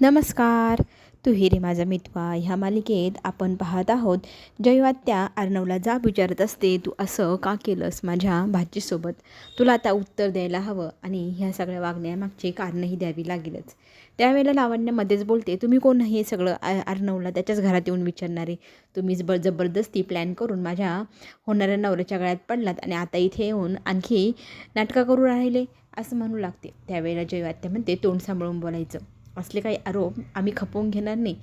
नमस्कार. तू हिरे माझा मितवा ह्या मालिकेत आपण पाहत आहोत जयवात्या अर्णवला जाब विचारत असते तू असं का केलंस माझ्या भाचीसोबत? तुला आता उत्तर द्यायला हवं. आणि ह्या सगळ्या वागण्यामागची कारणंही द्यावी लागेलच. त्यावेळेला लावण्य मध्येच बोलते तुम्ही कोण हे सगळं अर्णवला त्याच्याच घरात येऊन विचारणारे? तुम्हीच ब जबरदस्ती प्लॅन करून माझ्या होणाऱ्या नवऱ्याच्या गळ्यात पडलात आणि आता इथे येऊन आणखी नाटकं करू राहिले? असं म्हणू लागते. त्यावेळेला जयवात्या म्हणते तोंड सांभाळून बोलायचं. असले काही आरोप आम्ही खपवून घेणार नाही.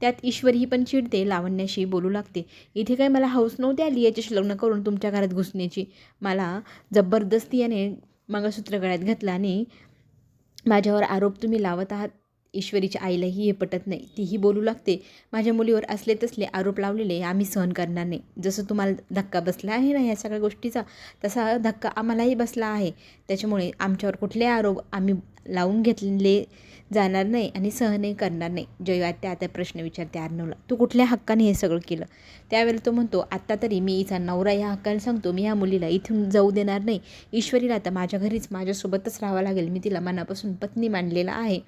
त्यात ईश्वरी पण चिडते लावण्याशी बोलू लागते. इथे काही मला हौस नव्हती आली याच्याशी लग्न करून तुमच्या घरात घुसण्याची. मला जबरदस्ती याने मंगळसूत्र गळ्यात घातलं आणि माझ्यावर आरोप तुम्ही लावत आहात. ईश्वरीच्या आईलाही हे पटत नाही. तीही बोलू लागते. माझ्या मुलीवर असले तसले आरोप लावलेले आम्ही सहन करणार नाही. जसं तुम्हाला धक्का बसला आहे ना ह्या सगळ्या गोष्टीचा तसा धक्का आम्हालाही बसला आहे. त्याच्यामुळे आमच्यावर कुठले आरोप आम्ही लावून घेतले जाणार नाही आणि सहनही करणार नाही. जयवात्या आता प्रश्न विचारते अर्णवला तू कुठल्या हक्काने हे सगळं केलं? त्यावेळेला तो म्हणतो आत्ता तरी मी हिचा नवरा ह्या हक्काने सांगतो. मी ह्या मुलीला इथून जाऊ देणार नाही. ईश्वरीला आता माझ्या घरीच माझ्यासोबतच राहावं लागेल. मी तिला मनापासून पत्नी मानलेला आहे.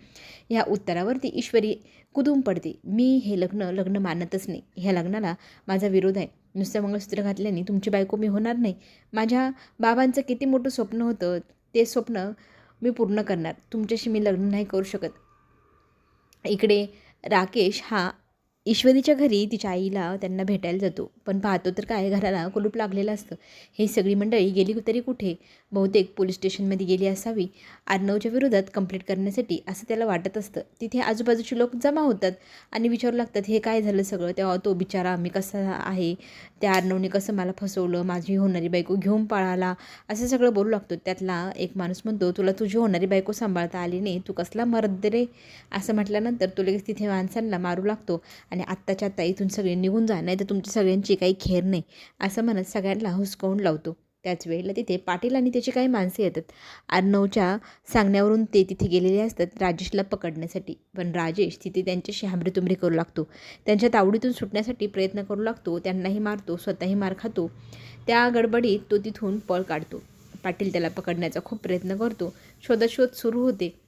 ह्या उत्तरावरती ईश्वरी कुदून पडते. मी हे लग्न लग्न मानतच नाही. ह्या लग्नाला माझा विरोध आहे. नुसतं मंगळसूत्र घातल्याने तुमची बायको मी होणार नाही. माझ्या बाबांचं किती मोठं स्वप्न होतं ते स्वप्न मी पूर्ण करणार. तुमच्याशी मी लग्न नाही करू शकत. इकडे राकेश हा ईश्वरीच्या घरी तिच्या आईला त्यांना भेटायला जातो. पण पाहतो तर काय घराला कुलूप लागलेलं असतं. हे सगळी मंडळी गेली तरी कुठे? बहुतेक पोलीस स्टेशनमध्ये गेली असावी. अर्णवच्या विरोधात कंप्लीट करण्यासाठी असं त्याला वाटत असतं. तिथे आजूबाजूचे लोक जमा होतात आणि विचारू लागतात हे काय झालं सगळं? तेव्हा तो बिचारा मी कसा आहे? त्या अर्णवने कसं मला फसवलं? माझी होणारी बायको घेऊन पळाला? असं सगळं बोलू लागतो. त्यातला एक माणूस म्हणतो तुला तुझी होणारी बायको सांभाळता आली नाही. तू कसला मर्द रे? असं म्हटल्यानंतर तो लगेच तिथे माणसांना मारू लागतो आणि आणि आत्ताच्या आत्ता इथून सगळे निघून जा नाही तर तुमच्या सगळ्यांची काही खेर नाही. असं म्हणत सगळ्यांना हुसकावून लावतो. त्याच वेळेला तिथे पाटील आणि त्याची काही माणसे येतात. अर्णवच्या सांगण्यावरून ते तिथे गेलेले असतात राजेशला पकडण्यासाठी. पण राजेश तिथे त्यांच्याशी हांबरेतुंबरे करू लागतो. त्यांच्या तावडीतून सुटण्यासाठी प्रयत्न करू लागतो. त्यांनाही मारतो स्वतःही मार खातो. त्या गडबडीत तो तिथून पळ काढतो. पाटील त्याला पकडण्याचा खूप प्रयत्न करतो. शोधाशोध सुरू होते.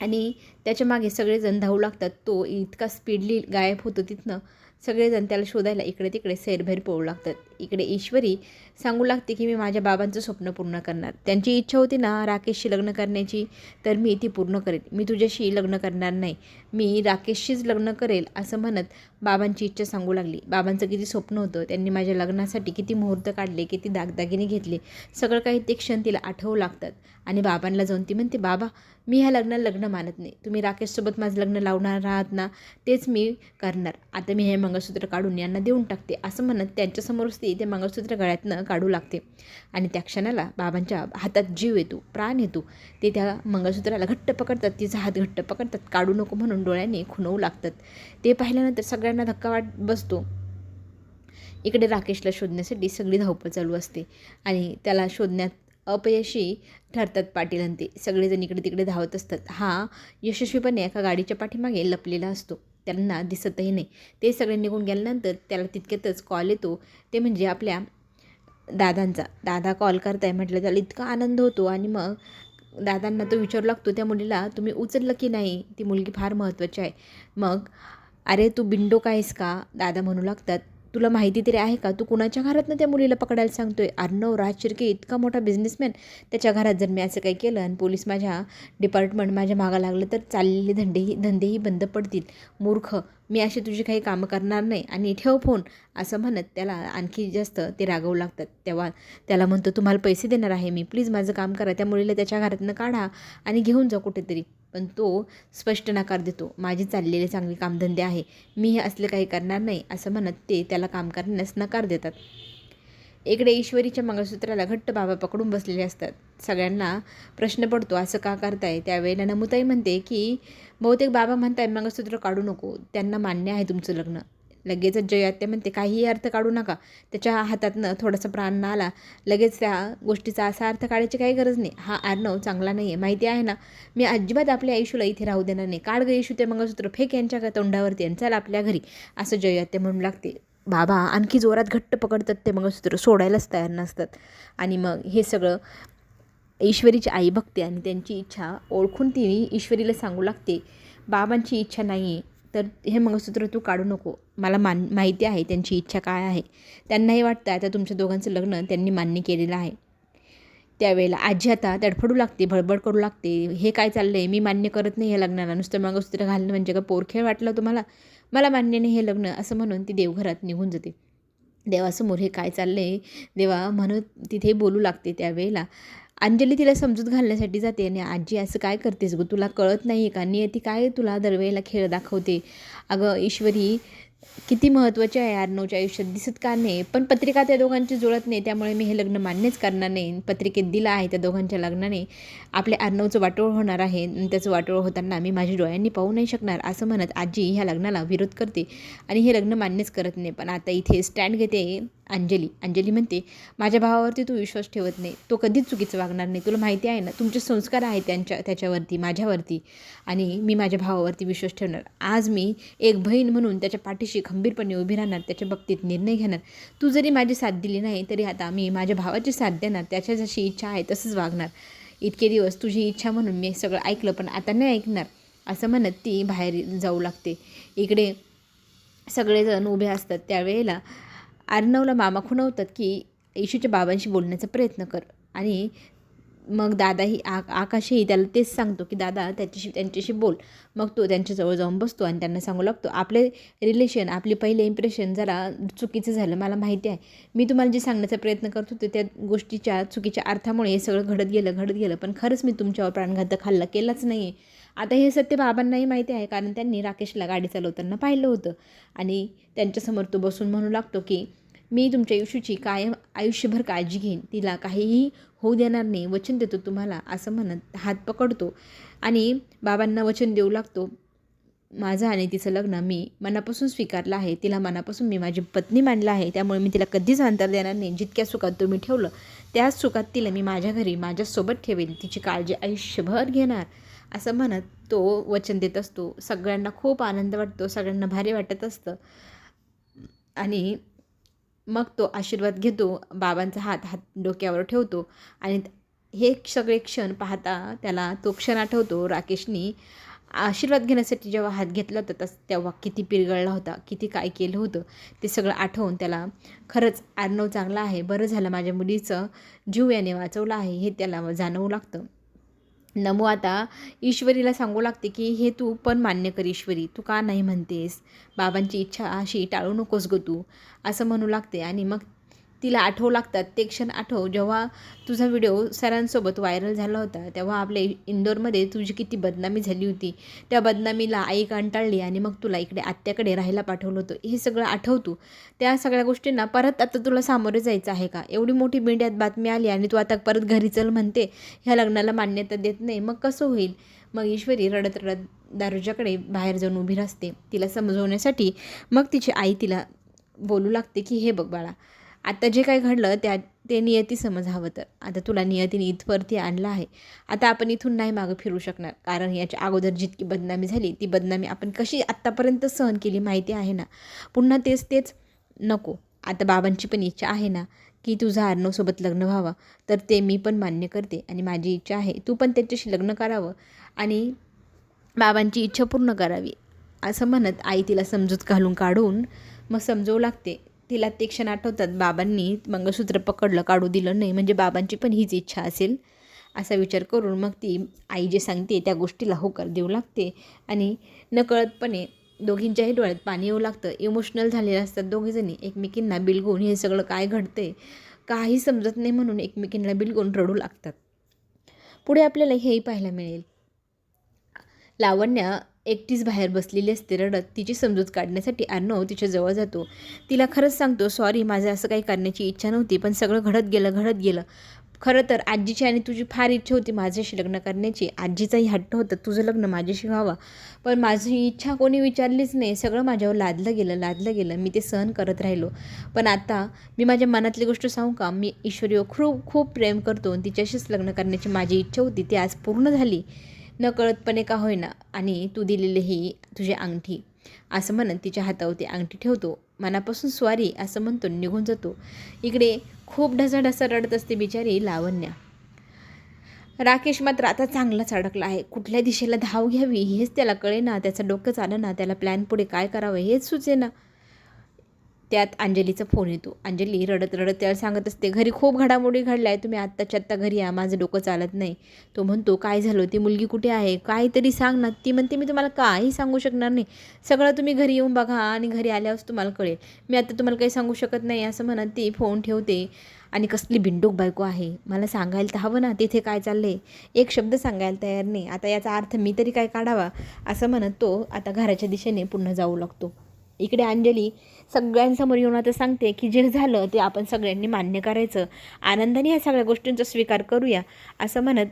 आणि त्याच्यामागे सगळेजण धावू लागतात. तो इतका स्पीडली गायब होतो तिथनं. सगळेजण त्याला शोधायला इकडे तिकडे सैरभैर पळू लागतात. इकडे ईश्वरी सांगू लागते की मी माझ्या बाबांचं स्वप्न पूर्ण करणार. त्यांची इच्छा होती ना राकेशशी लग्न करण्याची तर मी ती पूर्ण करेन. मी तुझ्याशी लग्न करणार नाही. मी राकेशशीच लग्न करेल असं म्हणत बाबांची इच्छा सांगू लागली. बाबांचं किती स्वप्न होतं त्यांनी माझ्या लग्नासाठी किती मुहूर्त काढले किती दागदागिने घेतले सगळं काही ते क्षण तिला आठवू लागतात. आणि बाबांना जाऊन ती म्हणते बाबा मी ह्या लग्नाला लग्न मानत नाही. तुम्ही राकेशसोबत माझं लग्न लावणार आहात ना तेच मी करणार. आता मी हे मंगळसूत्र काढून यांना देऊन टाकते असं म्हणत त्यांच्यासमोरच ती ते मंगळसूत्र गळ्यातनं काढू लागते. आणि त्या क्षणाला बाबांच्या हातात जीव येतो प्राण येतो. ते त्या मंगळसूत्राला घट्ट पकडतात तिचा हात घट्ट पकडतात. काढू नको म्हणून डोळ्याने खुणवू लागतात. ते पाहिल्यानंतर सगळ्यांना धक्का वाट बसतो. इकडे राकेशला शोधण्यासाठी सगळी धावपळ चालू असते आणि त्याला शोधण्यात अपयशी ठरतात पाटील आणि ते. सगळेजण इकडे तिकडे धावत असतात. हा यशस्वीपणे एका गाडीच्या पाठीमागे लपलेला असतो. त्यांना दिसतही नाही. ते सगळे निघून गेल्यानंतर त्याला तितक्यातच कॉल येतो. ते म्हणजे आपल्या दादांचा. दादा कॉल करताय म्हटलं त्याला इतका आनंद होतो आणि मग दादांना तो विचारू लागतो त्या मुलीला तुम्ही उचललं की नाही? ती मुलगी फार महत्त्वाची आहे. मग अरे तू बिंडो कायस का? दादा म्हणू लागतात. तुला माहिती तरी आहे का? तू कुणाच्या घरातनं त्या मुलीला पकडायला सांगतोय? अर्णव राज शिर्के इतका मोठा बिझनेसमॅन त्याच्या घरात जर मी असं काही केलं आणि पोलीस माझ्या डिपार्टमेंट माझ्या मागं लागलं तर चाललेले धंदेही धंदेही बंद पडतील. मूर्ख मी अशी तुझी काही कामं करणार नाही आणि ठेव फोन असं म्हणत त्याला आणखी जास्त ते रागवू लागतात. तेव्हा त्याला म्हणतो तुम्हाला पैसे देणार आहे मी. प्लीज माझं काम करा. त्या मुलीला त्याच्या घरातनं काढा आणि घेऊन जा कुठेतरी. पण तो स्पष्ट नकार देतो. माझे चाललेले चांगले कामधंदे आहे. मी हे असले काही करणार नाही असं म्हणत ते त्याला काम करण्यास नकार देतात. इकडे ईश्वरीच्या मंगळसूत्राला घट्ट बाबा पकडून बसलेले असतात. सगळ्यांना प्रश्न पडतो असं का करताय? त्यावेळेला नमुताई म्हणते की बहुतेक बाबा म्हणताय मंगळसूत्र काढू नको. त्यांना मान्य आहे तुमचं लग्न. लगेचच जयात्या म्हणते काहीही अर्थ काढू नका. त्याच्या हातातनं थोडासा प्राण आला लगेच त्या गोष्टीचा असा अर्थ काढायची काही गरज नाही. हा अर्णव चांगला नाही आहे माहिती आहे ना? मी अजिबात आपल्या आयुष्याला इथे राहू देणार नाही. काढ ग येशू ते मंगळसूत्र फेक यांच्या तोंडावरती आणि चल आपल्या घरी. असं जयात्या म्हणू लागते. बाबा आणखी जोरात घट्ट पकडतात ते मंगळसूत्र सोडायलाच तयार नसतात. आणि मग हे सगळं ईश्वरीची आई बघते आणि त्यांची इच्छा ओळखून ती ईश्वरीला सांगू लागते बाबांची इच्छा नाही आहे तर हे मंगळसूत्र तू काढू नको. मला मान माहिती आहे त्यांची इच्छा काय आहे. त्यांनाही वाटतं आता तुमच्या दोघांचं लग्न त्यांनी मान्य केलेलं आहे. त्यावेळेला आजी आता तडफडू लागते भडबड करू लागते. हे काय चाललं आहे मी मान्य करत नाही हे लग्नाला. नुसतं मंगळसूत्र घालणं म्हणजे का पोरखेळ वाटलं तुम्हाला? मला मान्य नाही हे लग्न. असं म्हणून ती देवघरात निघून जाते. देवासमोर हे काय चाललं आहे देवा म्हणत तिथे बोलू लागते त्यावेळेला. अंजली तिला समजूत घालण्यासाठी जाते आणि आजी असं काय करतेस गं? तुला कळत नाही का? नियती काय तुला दरवेळेला खेळ दाखवते? अगं ईश्वरी किती महत्त्वाचे आहे अर्णवच्या आयुष्यात. दिसत का नाही? पण पत्रिका त्या दोघांची जुळत नाही त्यामुळे मी हे लग्न मान्यच करणार नाही. पत्रिकेत दिलं आहे त्या दोघांच्या लग्नाने. आपल्या अर्णवचं वाटोळ होणार आहे आणि त्याचं वाटोळ होताना मी माझ्या डोळ्यांनी पाहू नाही शकणार असं म्हणत आजी ह्या लग्नाला विरोध करते आणि हे लग्न मान्यच करत नाही. पण आता इथे स्टँड घेते. अंजली. अंजली म्हणते माझ्या भावावरती तू विश्वास ठेवत नाही. तो कधीच चुकीचं वागणार नाही. तुला माहिती आहे ना तुमचे संस्कार आहेत त्यांच्या त्याच्यावरती माझ्यावरती. आणि मी माझ्या भावावरती विश्वास ठेवणार. आज मी एक बहीण म्हणून त्याच्या पाठीशी खंबीरपणे उभी राहणार त्याच्या बाबतीत निर्णय घेणार. तू जरी माझी साथ दिली नाही तरी आता मी माझ्या भावाची साथ देणार. त्याच्या जशी इच्छा आहे तसंच वागणार. इतके दिवस तुझी इच्छा म्हणून मी सगळं ऐकलं पण आता नाही ऐकणार. असं म्हणत ती बाहेर जाऊ लागते. इकडे सगळेजण उभे असतात. त्यावेळेला अर्णवला मामा खुणवतात की येशूच्या बाबांशी बोलण्याचा प्रयत्न कर. आणि मग दादाही आ आकाशही त्याला तेच सांगतो की दादा त्याच्याशी त्यांच्याशी बोल. मग तो त्यांच्याजवळ जाऊन बसतो आणि त्यांना सांगू लागतो आपले रिलेशन आपली पहिले इम्प्रेशन जरा चुकीचं झालं मला माहिती आहे. मी तुम्हाला जे सांगण्याचा प्रयत्न करत होते त्या गोष्टीच्या चुकीच्या अर्थामुळे हे सगळं घडत गेलं घडत गेलं. पण खरंच मी तुमच्यावर प्राणघातक हल्ला केलाच नाही आहे आता हे सत्य बाबांनाही माहिती आहे कारण त्यांनी राकेशला गाडी चालवताना पाहिलं होतं. आणि त्यांच्यासमोर तो बसून म्हणू लागतो की मी तुमच्या आयुष्याची कायम आयुष्यभर काळजी घेईन. तिला काहीही होऊ देणार नाही. वचन देतो तुम्हाला असं म्हणत हात पकडतो आणि बाबांना वचन देऊ लागतो. माझं आणि तिचं लग्न मी मनापासून स्वीकारलं आहे. तिला मनापासून मी माझी पत्नी मानलं आहे. त्यामुळे मी तिला कधीच अंतर देणार नाही. जितक्या सुखात तुम्ही ठेवलं त्याच सुखात तिला मी माझ्या घरी माझ्यासोबत ठेवेन. तिची काळजी आयुष्यभर घेणार असं म्हणत तो वचन देत असतो. सगळ्यांना खूप आनंद वाटतो. सगळ्यांना भारी वाटत असतं. आणि मग तो आशीर्वाद घेतो बाबांचा हात हात डोक्यावर ठेवतो आणि हे सगळे क्षण पाहता त्याला तो क्षण आठवतो राकेशनी. आशीर्वाद घेण्यासाठी जेव्हा हात घेतला होता तस तेव्हा किती पिरगळला होता किती काय केलं होतं ते सगळं आठवून त्याला खरंच आर्णव चांगला आहे बरं झालं माझ्या मुलीचं जीव याने वाचवलं आहे हे त्याला जाणवू लागतं. नमो आता ईश्वरीला सांगू लागते की हे तू पण मान्य कर ईश्वरी. तू का नाही म्हणतेस? बाबांची इच्छा अशी टाळू नकोस गो तू. असं म्हणू लागते आणि मग तिला आठवू लागतात. ते क्षण आठव. जेव्हा तुझा व्हिडिओ सरांसोबत व्हायरल झाला होता तेव्हा आपल्या इंदोरमध्ये तुझी किती बदनामी झाली होती. त्या बदनामीला आई कंटाळली आणि मग तुला इकडे आत्याकडे राहायला पाठवलं होतं. हे सगळं आठवतो त्या सगळ्या गोष्टींना परत आता तुला सामोरे जायचं आहे का? एवढी मोठी मीडियात बातमी आली आणि तू आता परत घरी चल म्हणते. ह्या लग्नाला मान्यता देत नाही. मग कसं होईल? मग ईश्वरी रडत रडत दारुजाकडे बाहेर जाऊन उभी राहते. तिला समजवण्यासाठी मग तिची आई तिला बोलू लागते की हे बघ बाळा आता जे काय घडलं त्या ते नियती समज हवं तर. आता तुला नियतीने इथवरती आणलं आहे. आता आपण इथून नाही मागं फिरू शकणार. कारण याच्या अगोदर जितकी बदनामी झाली ती बदनामी आपण कशी आत्तापर्यंत सहन केली माहिती आहे ना? पुन्हा तेच तेच नको. आता बाबांची पण इच्छा आहे ना की तुझा अर्णवसोबत लग्न व्हावं. तर ते मी पण मान्य करते आणि माझी इच्छा आहे. तू पण त्याच्याशी लग्न करावं आणि बाबांची इच्छा पूर्ण करावी. असं म्हणत आई तिला समजूत घालून काढून मग समजवू लागते. तिला ते क्षण आठवतात बाबांनी मंगळसूत्र पकडलं काढू दिलं नाही म्हणजे बाबांची पण हीच इच्छा असेल. असा विचार करून मग ती आई जे सांगते त्या गोष्टीला होकार देऊ लागते. आणि नकळतपणे दोघींच्याही डोळ्यात पाणी येऊ लागतं. इमोशनल झालेले असतात दोघीजणी एकमेकींना बिलगून हे सगळं काय घडते काही समजत नाही म्हणून एकमेकींना बिलगून रडू लागतात. पुढे आपल्याला हेही पाहायला मिळेल. लावण्या एकटीच बाहेर बसलेली असते रडत तिची समजूत काढण्यासाठी अर्णव तिच्या जवळ जातो. तिला खरंच सांगतो सॉरी माझं असं काही करण्याची इच्छा नव्हती पण सगळं घडत गेलं घडत गेलं. खरं तर आजीची आणि तुझी फार इच्छा होती माझ्याशी लग्न करण्याची. आजीचाही हट्ट होतं तुझं लग्न माझ्याशी व्हावं. पण माझी इच्छा कोणी विचारलीच नाही. सगळं माझ्यावर लादलं गेलं लादलं गेलं. मी ते सहन करत राहिलो. पण आता मी माझ्या मनातली गोष्ट सांगू का? मी ईश्वरीवर खूप खूप प्रेम करतो आणि तिच्याशीच लग्न करण्याची माझी इच्छा होती. ती आज पूर्ण झाली. नकळतपणे का होईना. आणि तू दिलेली ही तुझी अंगठी. असं म्हणत तिच्या हातावरती अंगठी ठेवतो. मनापासून स्वारी असं म्हणतो निघून जातो. इकडे खूप ढसाढसा रडत असते बिचारी लावण्या. राकेश मात्र आता चांगलाच अडकला आहे. कुठल्या दिशेला धाव घ्यावी हेच त्याला कळे ना त्याचं डोकं चालं ना त्याला प्लॅन पुढे काय करावं हेच सुचे ना त्यात अंजलीचा फोन येतो. अंजली रडत रडत त्याला सांगत असते घरी खूप घडामोडी घडल्या आहे तुम्ही आत्ताच्या आत्ता घरी या माझं डोकं चालत नाही. तो म्हणतो काय झालं? ती मुलगी कुठे आहे? काहीतरी सांग ना. ती म्हणते मी तुम्हाला काही सांगू शकणार नाही. सगळं तुम्ही घरी येऊन बघा आणि घरी आल्यावर तुम्हाला कळेल. मी आता तुम्हाला काही सांगू शकत नाही असं म्हणत ती फोन ठेवते. आणि कसली बिंडूक बायको आहे. मला सांगायला तर हवं ना तिथे काय चाललंय? एक शब्द सांगायला तयार नाही. आता याचा अर्थ मी तरी काय काढावा? असं म्हणत तो आता घराच्या दिशेने पुन्हा जाऊ लागतो. इकडे अंजली सगळ्यांसमोर येऊन आता सांगते की जे झालं ते आपण सगळ्यांनी मान्य करायचं. आनंदाने या सगळ्या गोष्टींचा स्वीकार करूया असं म्हणत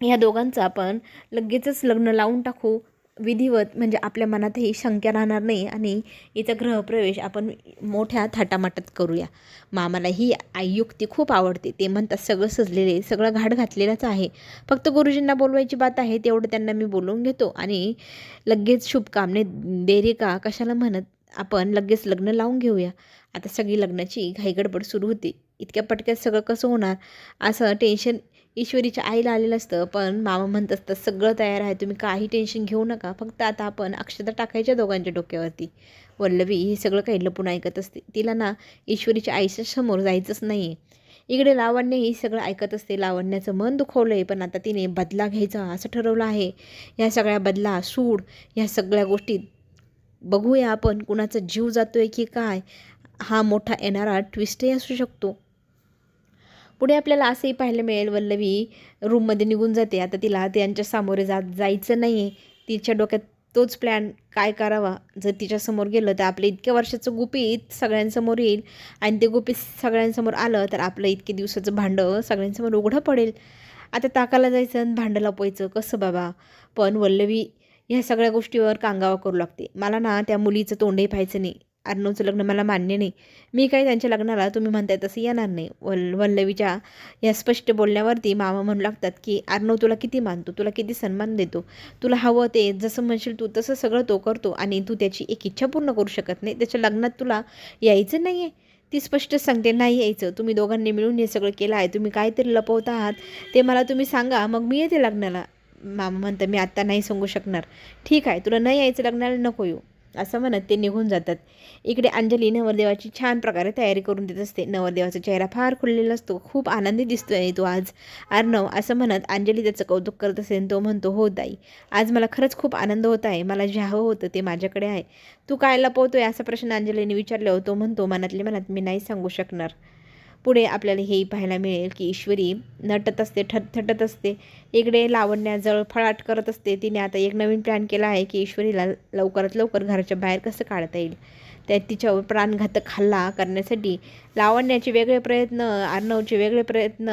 ह्या दोघांचं आपण लगेचच लग्न लावून टाकू. विधिवत म्हणजे आपल्या मनातही शंका राहणार नाही आणि हिचा ग्रहप्रवेश आपण मोठ्या थाटामाटात करूया. मामाला ही आयुक्ती युक्ती खूप आवडते. ते म्हणतात सगळं सजलेले सगळं घाट घातलेलंच आहे. फक्त गुरुजींना बोलवायची बात आहे तेवढं त्यांना मी बोलवून घेतो आणि लगेच शुभकामने देरे का? कशाला म्हणत आपण लगेच लग्न लावून घेऊया. आता सगळी लग्नाची घाईगडबड सुरू होती. इतक्या पटक्यात सगळं कसं होणार? असं टेन्शन ईश्वरीच्या आईला आलेलं असतं पण मामा म्हणत असतं सगळं तयार आहे तुम्ही काही टेन्शन घेऊ नका फक्त आता आपण अक्षता टाकायच्या दोघांच्या डोक्यावरती. वल्लवी हे सगळं काही लपून ऐकत असते. तिला ना ईश्वरीच्या आईच्या समोर जायचंच नाही आहे इकडे लावण्य ही सगळं ऐकत असते. लावण्याचं मन दुखवलं आहे पण आता तिने बदला घ्यायचा असं ठरवलं आहे. ह्या सगळ्या बदला सूड ह्या सगळ्या गोष्टी बघूया आपण कुणाचा जीव जातो आहे की काय. हा मोठा येणारा ट्विस्टही असू शकतो. पुढे आपल्याला असंही पाहायला मिळेल वल्लवी रूममध्ये निघून जाते. आता तिला त्यांच्या सामोरे जा जायचं नाही आहे तिच्या डोक्यात तोच प्लॅन काय करावा? जर तिच्यासमोर गेलं तर आपलं इतक्या वर्षाचं गुपित सगळ्यांसमोर येईल. आणि ते गुपित सगळ्यांसमोर आलं तर आपलं इतके दिवसाचं भांडं सगळ्यांसमोर उघडं पडेल. आता ताकाला जायचं आणि भांडं लपवायचं. कसं बाबा? पण वल्लवी ह्या सगळ्या गोष्टीवर कांगावा करू लागते. मला ना त्या मुलीचं तोंडही पाहायचं नाही. अर्णवचं लग्न मला मान्य नाही. मी काही त्यांच्या लग्नाला तुम्ही म्हणताय तसं येणार नाही. वल वल्लवीच्या या स्पष्ट बोलण्यावरती मामा म्हणू लागतात की अर्णव तुला किती मानतो? तुला किती सन्मान देतो? तुला हवं ते जसं म्हणशील तू तसं सगळं तो करतो आणि तू त्याची एक इच्छा पूर्ण करू शकत नाही. त्याच्या लग्नात तुला यायचं नाही आहे ती स्पष्ट सांगते नाही यायचं. तुम्ही दोघांनी मिळून हे सगळं केलं आहे. तुम्ही काहीतरी लपवत आहात. ते मला तुम्ही सांगा मग मी येते लग्नाला. मामा म्हणतं मी आत्ता नाही सांगू शकणार. ठीक आहे. तुला नाही यायचं लग्नाला? नको येऊ. असं म्हणत ते निघून जातात. इकडे अंजली नवरदेवाची छान प्रकारे तयारी करून देत असते. नवरदेवाचा चेहरा फार खुललेला असतो. खूप आनंदी दिसतोय तो आज. अर्णव असं म्हणत अंजली त्याचं कौतुक करत असेल तो म्हणतो हो ताई आज मला खरंच खूप आनंद होत आहे. मला जे हवं होतं ते माझ्याकडे आहे. तू काय लपवतोय? असा प्रश्न अंजलीने विचारल्यावर तो म्हणतो मनातले मनात मी नाही सांगू शकणार. पुढे आपल्याला हेही पाहायला मिळेल की ईश्वरी नटत असते ठट थटत असते. इकडे लावण्या जळफळाट करत असते. तिने आता एक नवीन प्लॅन केला आहे की ईश्वरीला लवकरात लवकर घराच्या बाहेर कसं काढता येईल? त्यात तिच्यावर प्राणघातक हल्ला करण्यासाठी लावण्याचे वेगळे प्रयत्न अर्णवचे वेगळे प्रयत्न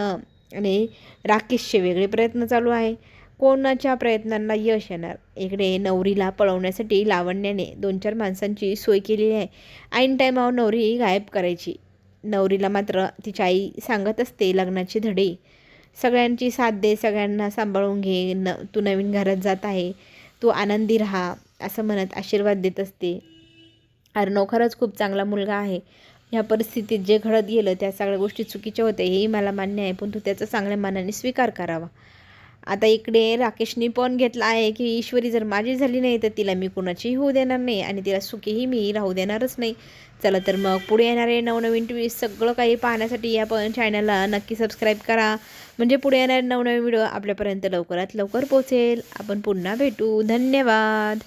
आणि राकेशचे वेगळे प्रयत्न चालू आहे. कोणाच्या प्रयत्नांना यश येणार? इकडे नवरीला पळवण्यासाठी लावण्याने दोन चार माणसांची सोय केलेली आहे. ऐन टायमावर नवरी गायब करायची. नवरीला मात्र तिची आई सांगत असते लग्नाचे धडे. सगळ्यांची साथ दे सगळ्यांना सांभाळून घे न तू नवीन घरात जात आहे तू आनंदी राहा असं म्हणत आशीर्वाद देत असते. अर्णव खरंच खूप चांगला मुलगा आहे. ह्या परिस्थितीत जे घडत गेलं त्या सगळ्या गोष्टी चुकीच्या होत्या हेही मला मान्य आहे पण तू त्याचा चांगल्या मनाने स्वीकार करावा. आता इकडे राकेशनी पण घेतला आहे की ईश्वरी जर माझी झाली नाही तर तिला मी कुणाचीही होऊ देणार नाही आणि तिला सुखीही मी राहू देणारच नाही. चला तर मग पुढे येणारे नवनवीन टी सगळं काही पाहण्यासाठी आपण चॅनलला नक्की सबस्क्राईब करा. म्हणजे पुढे येणारे नवनवीन व्हिडिओ आपल्यापर्यंत लवकरात लवकर पोहोचेल. आपण पुन्हा भेटू. धन्यवाद.